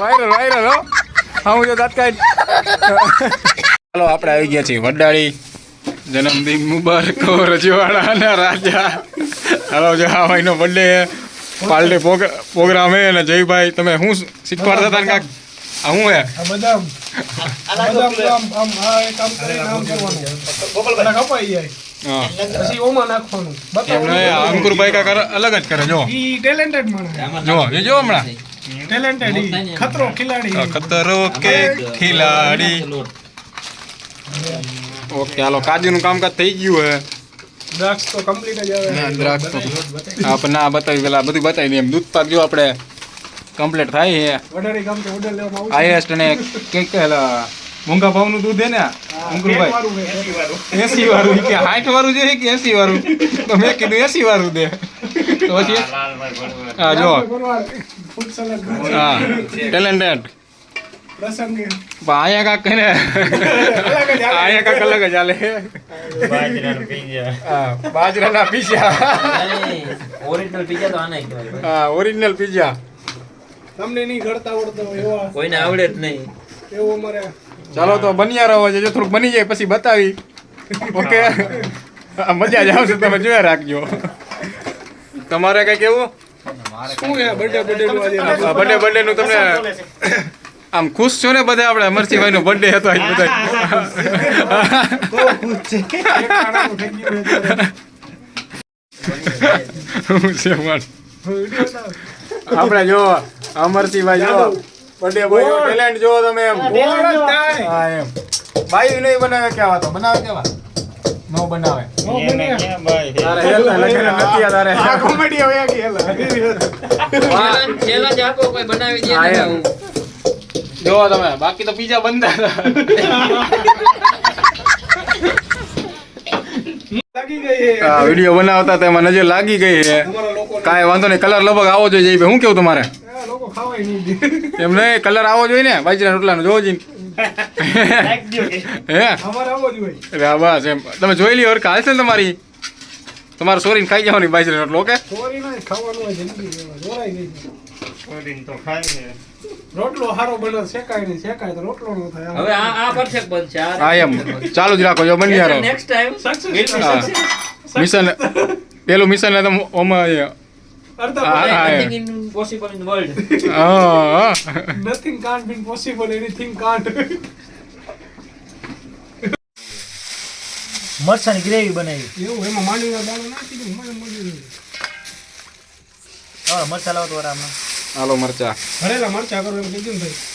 Viral viral હો. હા હું જો તાત્કાલિક ચાલો આપણે આવી ગયા છીએ વડાળી. જન્મદિન મુબારક હો રજવાડાના રાજા. હાલો જો આ ભાઈનો બર્થડે પાલડે પ્રોગ્રામ હે અને જયભાઈ તમે શું શીખવાડતા હતા ને કાંક? હું હે? આ બદામ. બદામ આમ આમ આ એક કરીને આમ કરવાનું એટલે કપાઈ જાય. હા પછી ઓમાં નાખવાનું. એમને અંકુરભાઈ કાંક અલગ જ કરે જો. ઈ ટેલેન્ટેડ માણસ. જો એ જો હમણાં. ટેલેન્ટેડ ખતરો ખિલાડી. ખતરો કે ખિલાડી. ઓકે હાલો કાજુનું કામકાજ થઈ ગયું હે દ્રાક્ષ તો કમ્પ્લીટ જ આવે. દ્રાક્ષ તો આપણે ના બતાવી પેલા બધું બતાવી દઈએ એમ દૂધ પાક જો આપણે કમ્પ્લીટ થાય છે. વડારી ગામથી ઓર્ડર લેવામાં હાઈએસ્ટ ને કંઈક પેલા મોંઘા ભાવનું દૂધ હે ને અંકુરભાઈ. એસી વાળું કે હાઠ વાળું જોઈએ કે એસી વાળું તો મેં કીધું એસી વાળું દે. તો પછી? હા જો. હા. ટેલેન્ટેડ અહીંયા કાંક કહીને અહીંયા કાંક અલગ જ ચાલે હા બાજરાના પીઝા ઓરિજિનલ પિઝા તો આને હા ઓરિજિનલ પીઝા તમને નહીં ઘડતા આવડતા હોય એવા. કોઈને આવડે જ નહીં. એવું અમારે ચાલો તો બન્યા રહો જો થોડુંક બની જાય પછી બતાવી. ઓકે? આ મજા જ આવશે તમે જોયા રાખજો. તમારે કઈ કેવું? શું છે? બર્થડે બર્થડે નું આજે? બર્થડે બર્થડે નું તમને આમ ખુશ છો ને બધા આપણે અમરસિંહભાઈ નો બર્થડે હતો આજ બધા આપણે જો અમરસિંહભાઈ જો. બર્થડે બોય ટેલેન્ટ જો તમે એમ. બોલ હા એમ. બાઈ નહીં બનાવે કેવા તો બનાવે કેવા નો બનાવે. જો તમે બાકી તો બીજા બંધ હતા. લાગી ગઈ છે. આ વીડિયો બનાવતા તેમાં નજર લાગી ગઈ છે. કાંઈ વાંધો નહીં કલર લગભગ આવો જોઈએ હું શું કેવું તમારે? ખાવાય નહીં દે. એમ નહીં કલર આવો જોઈએ ને બાજરા રોટલાનો જોવો જોઈએ હે? બસ એમ. તમે જોઈ લ્યો હરખા હાલશે ને તમારી. તમારે સોરીને ખાઈ જવાની બાજરા રોટલો ઓકે? એમાં. જોરાઈ ગઈ છે. રોટલો હારો બને શેકાય નહીં. શેકાય તો રોટલો નો થાય. હવે આ આ પરફેક્ટ બનશે. આ હા એમ. ચાલુ જ રાખો જો બની નેક્સ્ટ ટાઈમ મિશન પેલું મિશન તમે ઓમાં ઇમ્પોસિબલ ઇન વર્લ્ડ હા હા. Nothing can't been possible anything can't મરચાની gravy બનાવી. એવું એમાં માંડીનો દાણો નાખી દઉં મને મળી. હા મરચા લાવો તો આરામ હાલો મરચા. ભરેલા મરચા કરો એમ કીધું ને ભાઈ.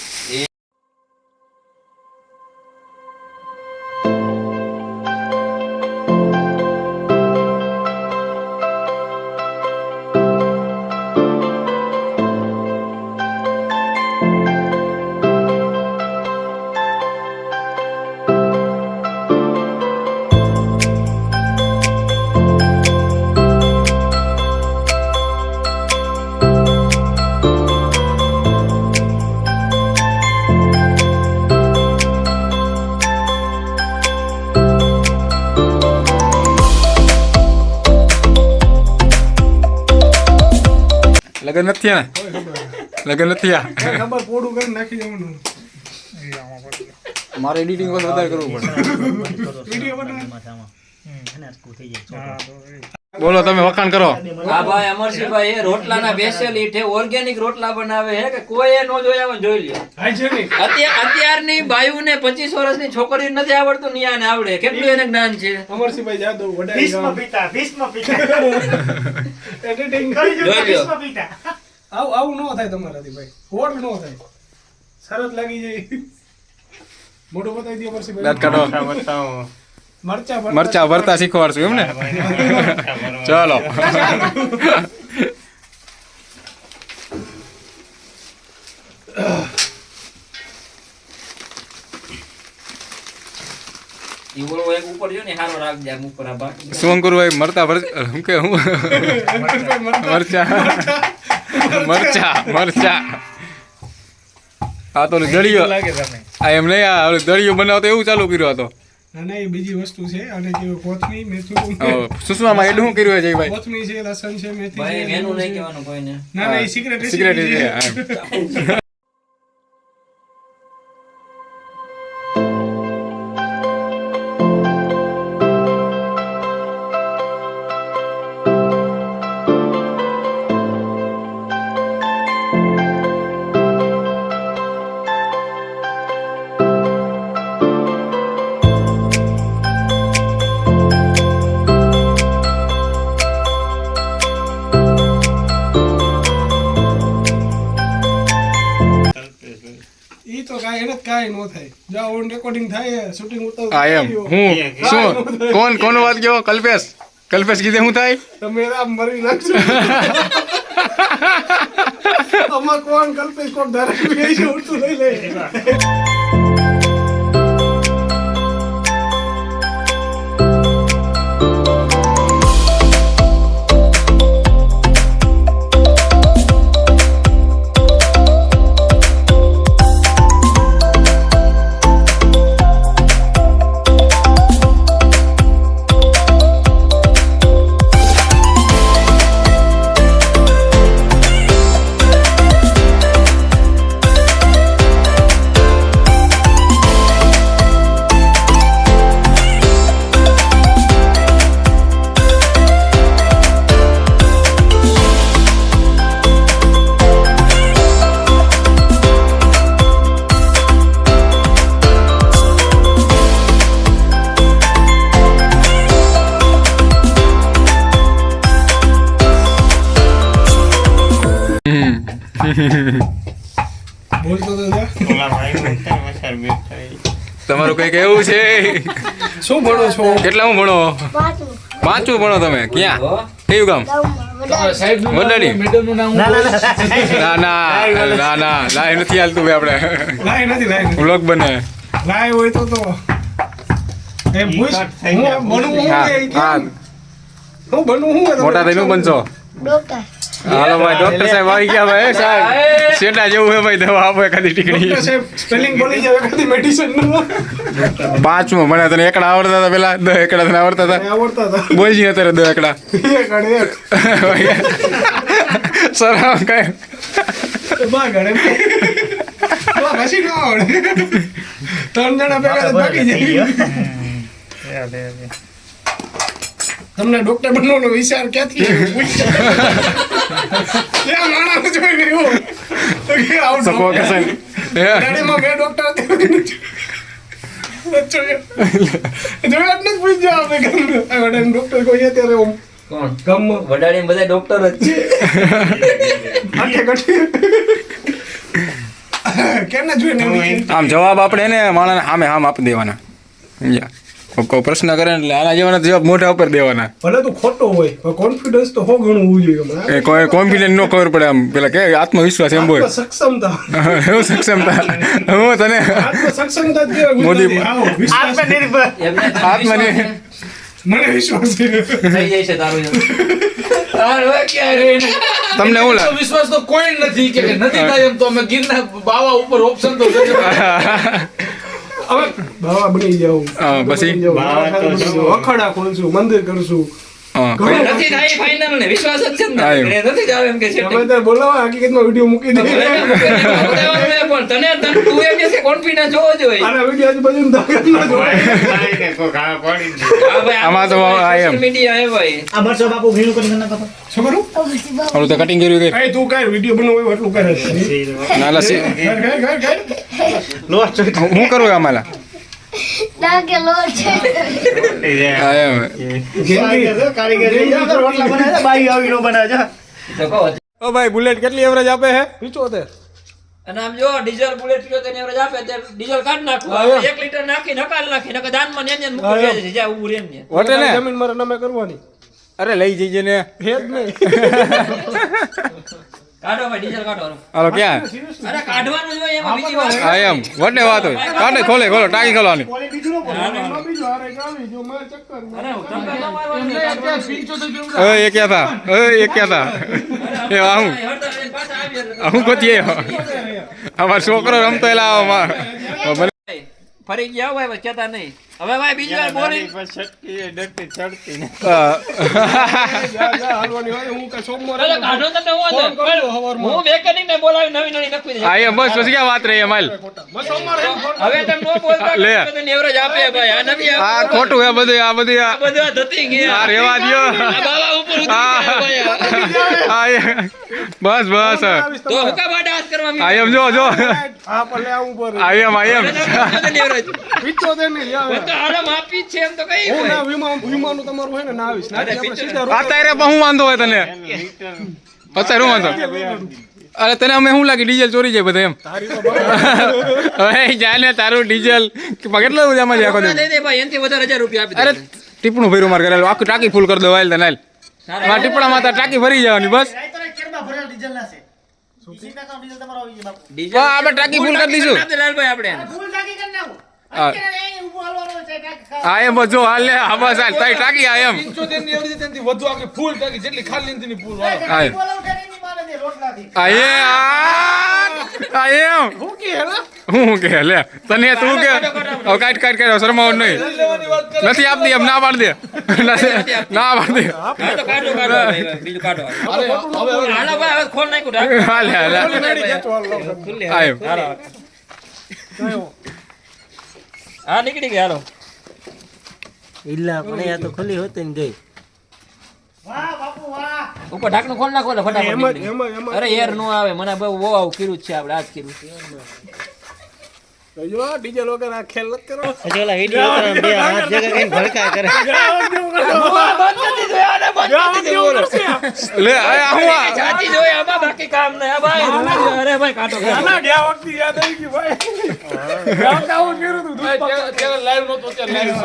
લગન નથી થયા ને લગન નથી થયા ખબર પોડું કરી નાખી જવાનું મારે એડિટિંગ વધારે કરવું પડે. વીડિયો બોલો તમે વખાણ કરો. હા ભાઈ અમરસિંહભાઈ એ રોટલાના સ્પેશિયલી ઈઠે ઓર્ગેનિક રોટલા બનાવે છે કે કોઈ એ નો જોયા હોય જોઈ લ્યો. અત્યારની બાયુને પચીસ વર્ષની છોકરી નથી આવડતું ની આને આવડે. કેટલું એને જ્ઞાન છે? અમરસિંહભાઈ જાદવ વડાઈ પિતા એડિટિંગ જોઈ લ્યો. આવું આવું નો થાય તમારાથી ભાઈ. હોડ નો થાય. શરત લાગી જાય. મોટો બતાવી દો અમરસિંહભાઈ. દાંત કાઢો. ભરતા મરચા ભરતા શીખવાડશું. એમ ને? ચલો. ઈ ઓલો એક ઉપર જો ને હારો રાખજે આમ ઉપર આ બાકી શું ભાઈ મરતા શું કે હું? મરચા. મરચા મરચા. આ તો દળિયો. આ એમ નહીં આ દળિયો બનાવતો એવું ચાલુ કર્યો હતો ના ના એ બીજી વસ્તુ છે અને જે કોથમી મેથી સુષમામાં એટલું શું કર્યું છે ભાઈ? કોથમી છે લસણ છે મેથી ભાઈ છે મેનુ નહીં કહેવાનું કોઈને. ના ના એ સિક્રેટ સિક્રેટ છે. છે ઈ તો કાઈ એને કાઈ નો થાય. જાઓ ઓન રેકોર્ડિંગ થાય શૂટિંગ ઉતર આ એમ. હું? શું? કોણ કોનો વાત ગયો કલ્પેશ. કલ્પેશ કીધે શું થાય? તમે આમ મરી નાખશો અમાર કોણ કલ્પેશ કોણ ધારે ઉડતું લઈ લે. તમારું કંઈક એવું છે? શું ભણો છો? કેટલા હું ભણો? પાંચું ભણો તમે? ક્યાં? કયું ગામ? વડાડી ના ના ના. ના ના ના ના. નથી હાલતું ભાઈ આપણે. નથી નથી. બને. લાય હોય તો તો. એ પૂછ હું ભણું હું હા એ હા કેમ? હું. ભણું હું મોટા થઈને બનશો? ડોક્ટર. હાલો ભાઈ ડોક્ટર સાહેબ આવી ગયા ભાઈ સાહેબ. શેટા જેવું હે ભાઈ દવા આપો એકાદી ડોક્ટર ટીકડી સાહેબ સ્પેલિંગ બોલી જાવ એકાદી મેડિસિનનું. પાંચમું મને તને એકડા આવડતા હતા પેલા. દહ એકડા તને આવડતા હતા. આવડતા હતા. બોલજી અત્યારે દહ એકડા. એક એક. સર આમ કઈ ત્રણ જણા ભેગા બાકી જાય. તમને ડોક્ટર બનવાનો વિચાર ક્યાંથી ત્યાં માણસ જોઈને એવું? ગાડીમાં બે ડોક્ટર જોયા. જોયા જ નથી પૂછ્યા આપણે ગામમાં. ડોક્ટર કોઈ અત્યારે આમ કોણ? ગામમાં વડાડી બધા ડોક્ટર જ છે. ગઠી. કેને જોઈને આમ જવાબ આપણે ને માણસને આમે આમ આપી દેવાના. સમજ્યા? કોઈ પ્રશ્ન કરે એટલે આના જેવાના જવાબ મોઢા ઉપર દેવાના. ભલે તો ખોટો હોય પણ કોન્ફિડન્સ તો હો ઘણું હોવું જોઈએ એ કોઈ કોન્ફિડન્સ નો ખબર પડે આમ. પેલા કે આત્મવિશ્વાસ એમ બોલ. સક્ષમતા એવું સક્ષમતા. હું તને સક્ષમતા મોદી-. આત્મનિર્ભર. આત્મને- મને વિશ્વાસ થઈ જાય છે તારું? તમને એવું લાગે? વિશ્વાસ તો કોઈ નથી કે નથી થાય એમ તો અમે ગીરના બાવા ઉપર ઓપ્શન તો. હવે બાવા બની જાઉં. પછી? અખાડા ખોલશું મંદિર કરશું નથી થાય final ને વિશ્વાસ જ છે ને હા, એમ. એને નથી જ આવે એમ કે છે તમે હકીકતમાં વીડિયો મૂકી દે પણ તને તને તું એમ કે કોન્ફિડન્સ જોવો જોઈએ. આના વીડિયો આજુબાજુ તાકાત ન જોવાય હા ભાઈ આમાં તો આ એમ. મીડિયા હે ભાઈ. આ મરચો બાપુ ભીનું કરી ના કરો શું કરું? ઓલું તો કટિંગ કર્યું કે? એ તું કર વીડિયો બનાવો એટલું કરે નાલા સી- હું કરું આમાં ઓ ભાઈ બુલેટ કેટલી એવરેજ આપે છે? પિચોતેર. અને આમ જો ડીઝલ બુલેટ પીઓ તેને એવરેજ આપે તે ડીઝલ કાઢ એમ. એક લીટર નાખી નકાલ નાખી નકર દાનમાં મૂકી જ્યાં ને. ને જમીન મારા નામે કરવાની. અરે લઈ જઈએ ને. નહીં. કાઢો ભાઈ ડીઝલ કાઢો હાલો. ક્યાં? અરે કાઢવાનું જ એમાં બીજી વાત હા એમ. વટે વાત હોય. કાઢે ખોલે ખોલો ટાંકી ખોલવાની. અરે હું તમને ન મારવાનું નહીં. ત્યાં 75 કિલોમીટર એ ક્યાં થા? એ એ ક્યાં એ એટલે આવું ગોતીએ અમારો છોકરો રમતો એલા ફરી ગયા ભાઈ બસ કહેતા નહીં. હવે ભાઈ બીજી વાર બોલી. જા, જા, હાલવાની હોય. હું કાંઈ સોમવારે અરે કાઢો તમને હું ફોન વાંધો? કરજો હવારમાં. હું મેકેનિક ને બોલાવી નવી નવી નખવી દઈશ. આ બસ પછી ક્યાં વાત રહી એમ હાલ. બસ સોમવારે હવે તમે નો બોલતા લે. તો તને આપે ભાઈ. આ નવી આ ખોટું હે બધું આ બધી આ બધું ધતી ગયા આ રેવા દ્યો. આ બાવા ઉપર ઉતરી ગયા ભાઈ. આ. આ એ- બસ બસ. તો હુકા હાથ કરવા જો જો. હા, લે આ ની લે આવે. આરામ આપી છે એમ તો કઈ હું ના વીમા- વીમાનું તમારું હોય ને ના આવીશ. ના, અરે, આપણે પિત્તોતેર. સીધા રોડ અત્યારે પણ વાંધો હોય તને? અત્યારે હું વાંધો અરે તને અમે શું લાગે ડીઝલ ચોરી જાય બધા એમ? હવે જાય ને તારું ડીઝલ. કેટલો બધા મજા આખો એનથી વધારે હજાર રૂપિયા આપી અરે ટીપણું ભર્યું મારે કરેલું આખું ટાંકી ફૂલ કરી દો હાલ તને હાલ. મારા ટીપણા માં ટાંકી ભરી જવાની બસ. ડીઝલ ના છે. વીસી ટકા ડીઝલ તમારો આવી જાય બાપુ. ડીઝલ- હા, આપણે ટાંકી ફૂલ કરી દઈશું. લાલભાઈ આપણે ફૂલ ટાંકી કરી નાખું. આ એમ જો હાલ લે હા બસ હાલ તારી ટાંકી આ એમ. પંચોતેરની એવરેજ તેનાથી વધુ આખી ફૂલ ટાકી જેટલી ખાલી એની ફૂલ વાળો. ને. આ એ આ આ એમ. હું કે હેલે? હું કે લે તને તું કે હવે કાટ કાટ કર્યો શરમાવ નહીં. નથી આપતી એમ ના પાડ દે. ના પાડ દે. કાઢો કાઢો બીજું હવે હવે હાલો ભાઈ હવે ખોલ નાખ્યું હાલે હાલે. હાલ. આ એમ. હાલો. હા નીકળી ગયા હાલો. ઇલ્લા પણ આ તો ખુલ્લી હોતી ને ગઈ. વાહ બાપુ વાહ. ઉપર ઢાંકણું ખોલ નાખો એટલે ફટાફટ. અરે યાર નો આવે. મને બહુ બહુ આવું કર્યું છે આપણે આજ કર્યું જો, ડીઝલ વગર આ ખેલ નથી કરવો. પછી ઓલા વીડિયો ઉતારે બે હાથ ભેગા કરીને ભડકા કરે લે આ હું જાતી જોઈએ આમાં બાકી કામ નહીં આ ભાઈ અરે ભાઈ કાઢો કાઢો. ગયા વખતે યાદ આવી ગયું, ભાઈ. ગામ તો કર્યું હતું, ત્યારે ત્યારે લાઈવ નહોતો અત્યારે લાઈવ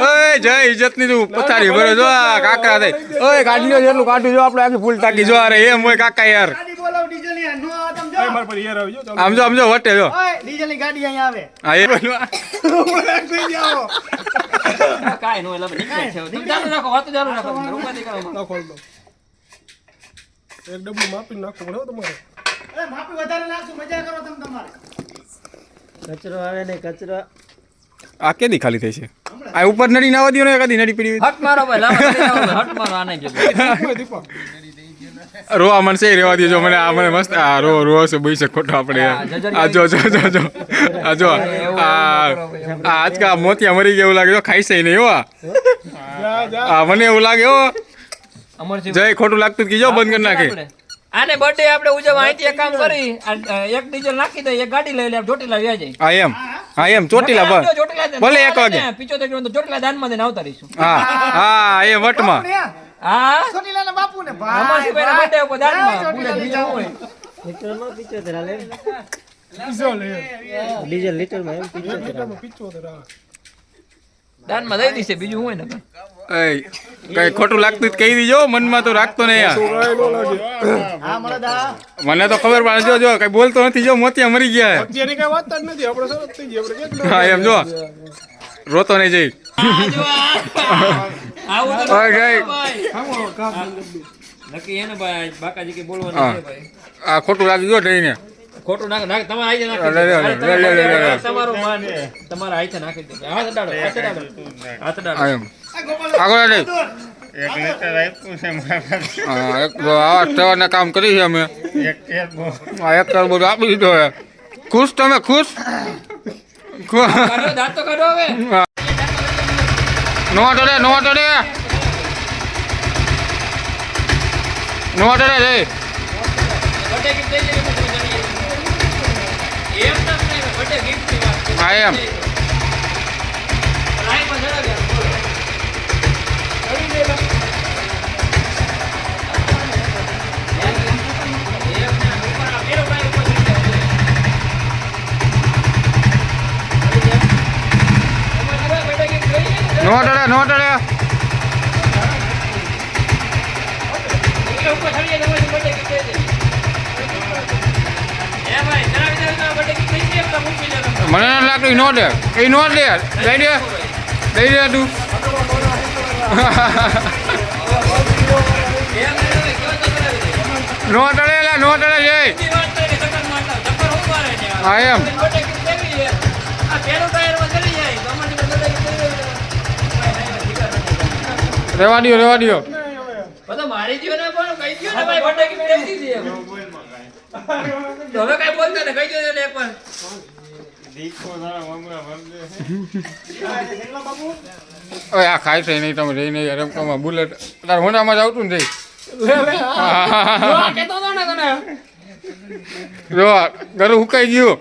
ઓય જય ઇજ્જતની તું પથારી ભરે જો કાકરા થઈ ઓય કાઢી લ્યો જેટલું કાઢ્યું જો આપણે આખી ફૂલ ટાકી જો અરે એમ હોય કાકા યાર ડીઝલની નો આવે તમે જો મારા પર યાર આવી ચાલો. આમ જો આમ જો વટે જો ઓય ડીઝલની ગાડી અહીંયા આવે હા એ બોલવા થઈ જાઓ. કાઈ નો એટલે નીકળે છે તમે ચાલુ રાખો વાત ચાલુ રાખો તમે ઉપાધિ કરો માં. નાખો, દો. એક ડબ્બુ માપી નાખો પડે તમારે અરે માપી વધારે નાખશું મજા કરો તમે તમારે કચરો આવે ને કચરો આ કેદી ખાલી થઈ છે આ ઉપર નડી નાવા દીઓ ને કદી નડી પડી? હટ મારો ભાઈ ભાઈ, હટ મારો આને જ દીપક, દીપક. રોવા મનસે રેવા દેજો. મને આ મને મસ્ત આ રો રો છે બઈ છે ખોટો આપણે. આ જો જો જો જો. આ જો આ આજકા મોતિયા મરી ગયા એવું લાગે જો ખાઈ છે નહીં હો આ. મને એવું લાગે હો. જય ખોટું લાગતું કીજો બંધ કરી નાખે. આને બર્થડે આપણે ઉજવવા અહીંથી એક કામ કરી. એક ડીઝલ નાખી દે એક ગાડી લઈ લે ચોટીલા વ્યા જાય હા એમ. હા એમ ચોટીલા ચોટીલા બસ ચોટીલા ભલે એક વાગે. પિચોતેર કિલોમીટર ચોટીલા દાનમાં દઈને આવતા રહીશું. હા હા એ વટમાં. હા? છોટીલાના બાપુ ને ભાઈ. અમરસિંહભાઈના birthday ઉપર દાનમાં ભૂલે બીજા હોય લિટરમાં પિત્તોતેર હાલે પીઝો લે. ડીઝલ લિટરમાં એમ પિત્તોતેર લીટરમાં દાનમાં દઈ દીશે બીજું હોય ને એય કઈ ખોટું લાગતું જ કહી દીજો મનમાં તો રાખતો નહીં યાર. મને તો ખબર પડે જો જો કઈ બોલતો નથી જો મોતિયા મરી ગયા હે. અત્યારની વાત જ નથી આપણે સરસ થઈ ગઈ આપણે હા એમ જો રોતો નહીં જઈ. નક્કી એને ભાઈ. બાકાજી કે બોલવાનું છે ભાઈ. આ ખોટું લાગી ગયો ટ્રેને ખોટું નાખ નાખ તમે આઈ નાખી. તમારું માન તમારે નાખી દે હાથ હાથ હાથ આગળ કામ કરી છે અમે. આ એક બધું આપી દીધો ખુશ તમે ખુશ? દાંત કાઢો હવે. નો ટડે નો ટડે નો ટડે રે બર્થડે ગિફ્ટ દઈ દેજો તમે જાણીએ. એમ ના થાય બર્થડે ગિફ્ટની વાત છે. હા એમ લાઈનમાં જણાવ્યા, બોલો. કરી દે બા. એમ ના, ઉપર આ પેલો ભાઈ ઉપર ચડી જાવ. કરી દે. તમારે હવે birthday gift જોઈએ ને? નો ટડે નો ટડે એટલે ઉપર ચડીએ તો પછી birthday gift દઈ દે. એ ભાઈ, જણાવી દે તો birthday gift દઈ દે, તો મૂકી નો તમે. મને નથી લાગતું નો દે. એ નો દે. દઈ દે દઈ દે તું. નો લા નો ટડે જય આઈ એમ. આ પહેલું ટાયરમાં ચડી જાય કમાણીમાં બર્થડે ગિફ્ટ લેવી હોય તો રેવા દ્યો રેવા દ્યો. બધો મારી ગયો ને પણ કહી ગયો ને ભાઈ બર્થડે ગિફ્ટ લેવી છે એમ. તો હવે કઈ બોલતો ને કહી દો ને એક વાર. આ ખાઈ છે નહીં તમે રહી નહીં રમવામાં બુલેટ. તાર હોનામાં જ આવતું ને જઈ. જો હુકાઈ ગયું.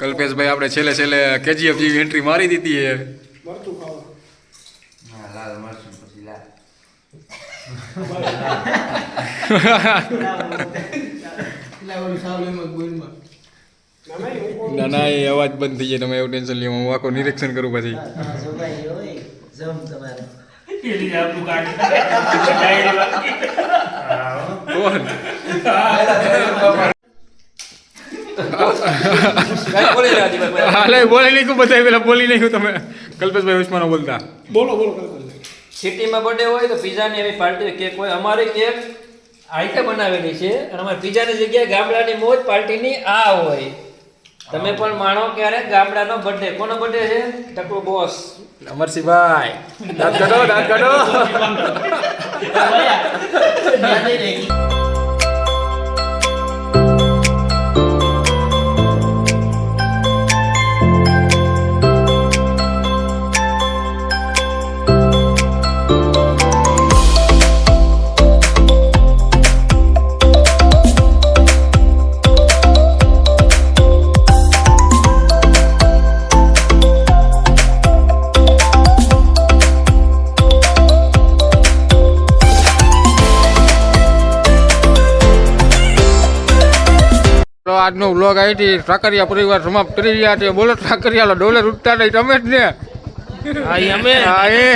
કલ્પેશભાઈ આપણે છેલ્લે છેલ્લે કેજીએફ જેવી એન્ટ્રી મારી દીધી છે. મરચું ખાવા ના ના એ હું ના ના એ અવાજ બંધ થઈ જાય. તમે એવું ટેન્શન લ્યો હું આખો નિરીક્ષણ કરું પછી. જમ તમારે. હાલે બોલી. બધા પેલા બોલી નહીં તમે કલ્પેશભાઈ ઉસ્માનો બોલતા. બોલો બોલો સિટીમાં બર્થડે હોય તો પીઝાની એવી પાર્ટી કેક હોય અમારે કેક આઈટમ બનાવેલી છે અને અમારે પીઝાની જગ્યાએ ગામડાની મોજ પાર્ટીની આ હોય. તમે પણ માણો ક્યારે? ગામડાનો બર્થડે કોનો બર્થડે છે? ટકુ બોસ અમરસિંહભાઈ. દાંત કાઢો દાંત કાઢો. વ્લોગ આઈટી ઠાકરિયા પરિવાર સમાપ્ત કરી રહ્યા છે. બોલો ઠાકરિયા ડોલર ઉઠતા નહીં તમે જ ને. હા એ.